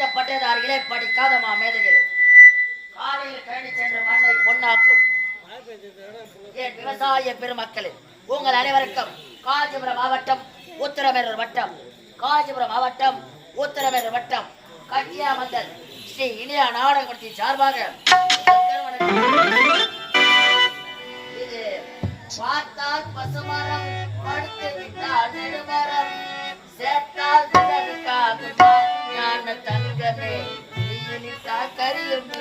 வருத்தப்பட்டதார்களே படிக்காதமா மேதைகளே காலையில் கழனி சென்ற மண்ணை பொன்னாக்கும். விவசாய பெருமக்களே உங்கள் அனைவருக்கும் காஞ்சிபுரம் மாவட்டம் உத்தரமேரூர் வட்டம். காஞ்சிபுரம் மாவட்டம் உத்தரமேரூர் வட்டம். கன்னியாமந்தல் ஸ்ரீ இனியா நாடகத்தின் சார்பாக பார்த்தால் பசுமரம் படுத்து கரமே நீ தாக்கரியும்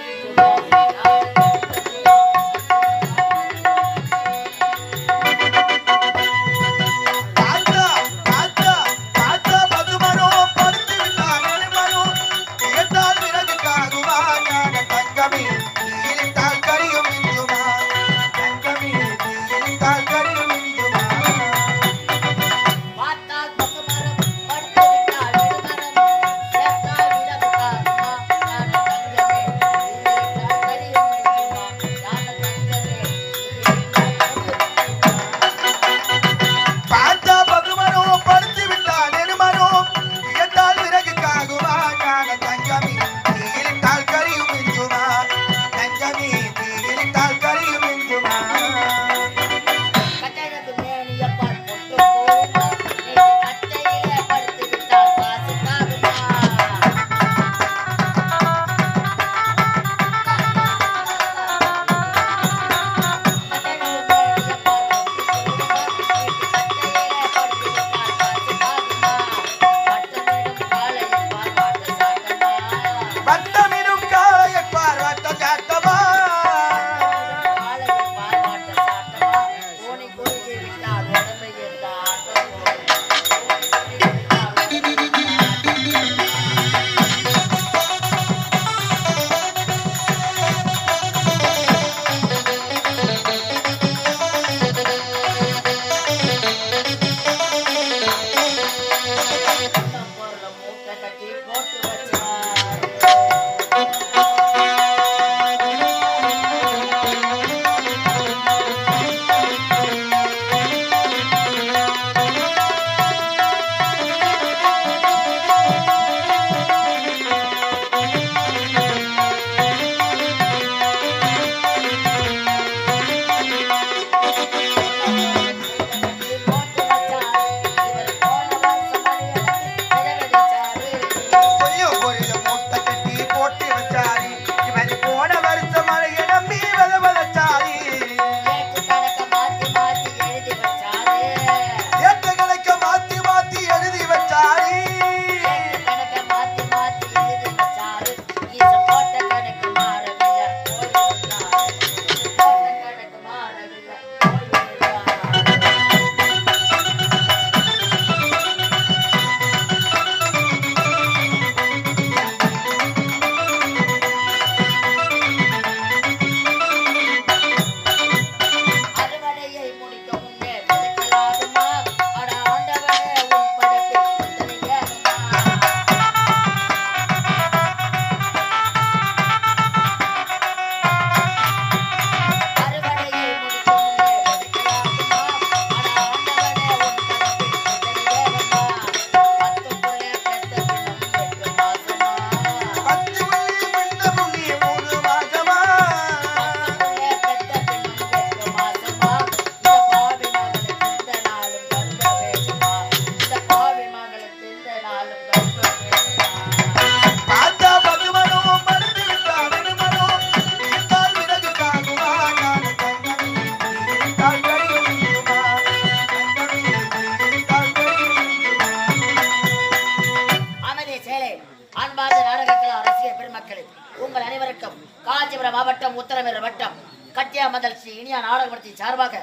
மாவட்டம் உத்தரமேரூர் வட்டம். கட்டியாமதல் ஸ்ரீ இனியா நாடகமன்றத்தின் சார்பாக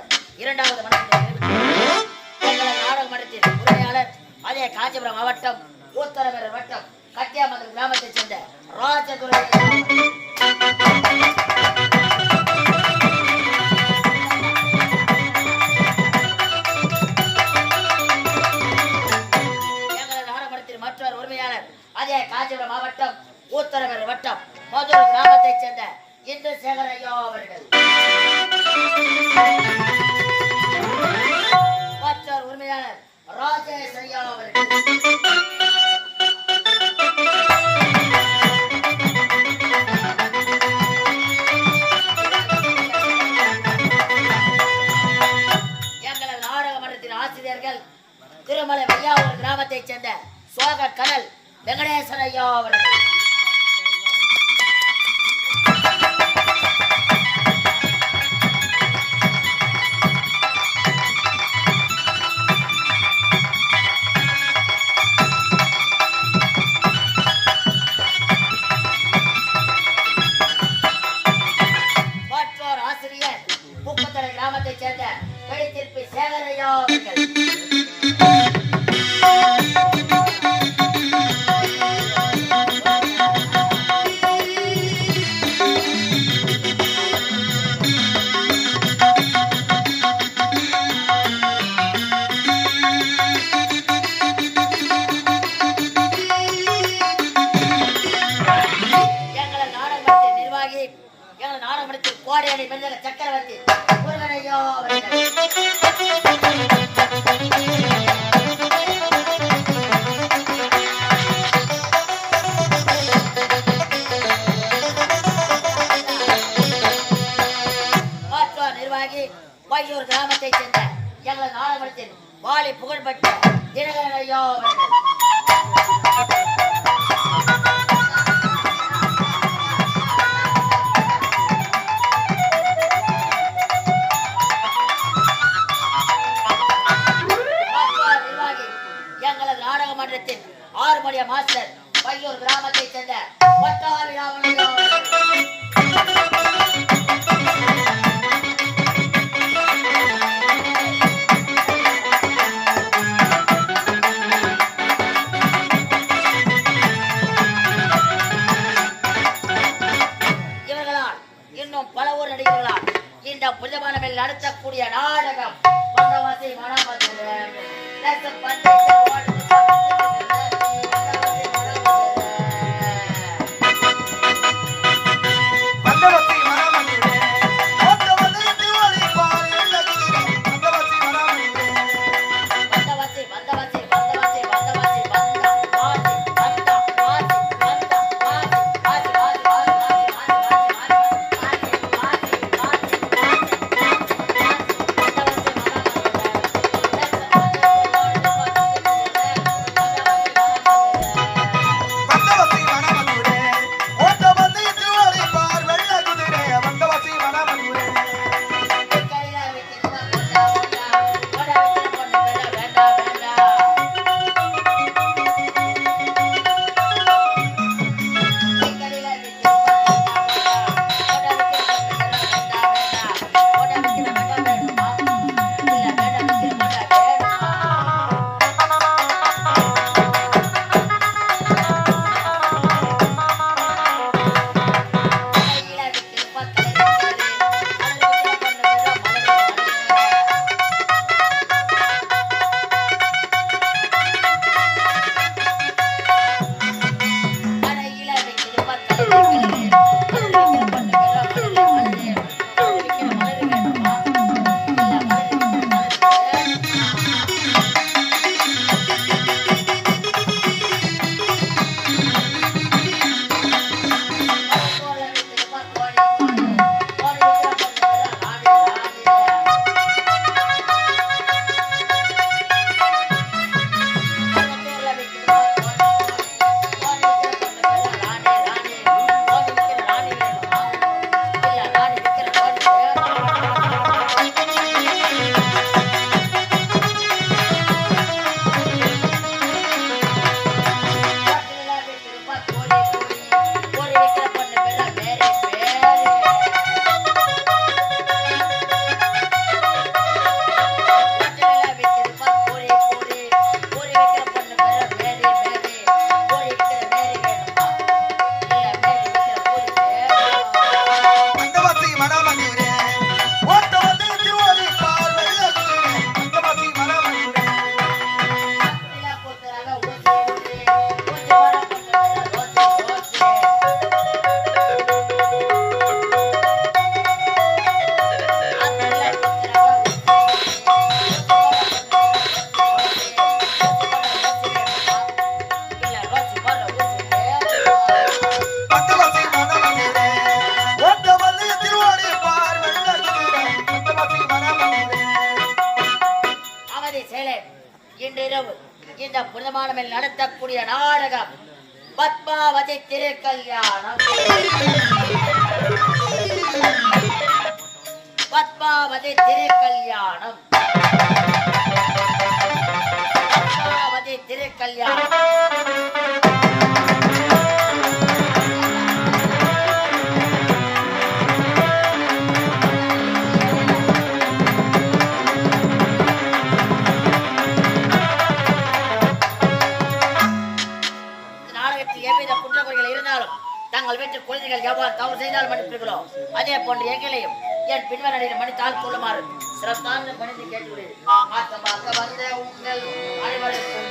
இரண்டாவது நாடகமன்றத்தின் உரையாளர் அதே காஞ்சிபுரம் மாவட்டம் உத்தரமேரூர் வட்டம். கட்டியாமதல் கிராமத்தைச் சேர்ந்த ராஜதுரை. மற்றொரு உரிமையாளர் அதே காஞ்சிபுரம் மாவட்டம் ஊத்தரவர் வட்டம் மதுரை கிராமத்தைச் சேர்ந்த இந்திரசேகர் ஐயா அவர்கள். மற்றொரு ஆசிரியர்கள் திருமலை வையாவூர் கிராமத்தைச் சேர்ந்த சோக கடல் வெங்கடேசன் ஐயா அவர்கள். முப்பத்தரை கிராமத்தைச் சேர்ந்த மணி திருப்பி சேகரையா அவர்கள். எனது நாடகமனத்தில் கோடையணி மெல்லக சக்கரவர்த்தி முருகனையோ நிர்வாகி வையூர் கிராமத்தைச் சேர்ந்த எங்களது நாடகமனத்தின் வாலி புகழ்பெற்ற தினகரனையோ அவர்கள் குழந்தை திருக்கல்யாணம். பத்மாவதி திருக்கல்யாணம். பத்மாவதி திருக்கல்யாணம். குழந்தைகள் எவ்வாறு தவறு செய்தால் மன்னிப்பிருக்கிறோம் அதே போன்ற எங்களையும் என் பின்வர் அடைகிற மன்னித்தால் கொள்ளுமாறு சிறப்பான மனிதன் கேட்டுள்ளேன் ஆத்தமாக வந்த உங்கள் அனைவருக்கும்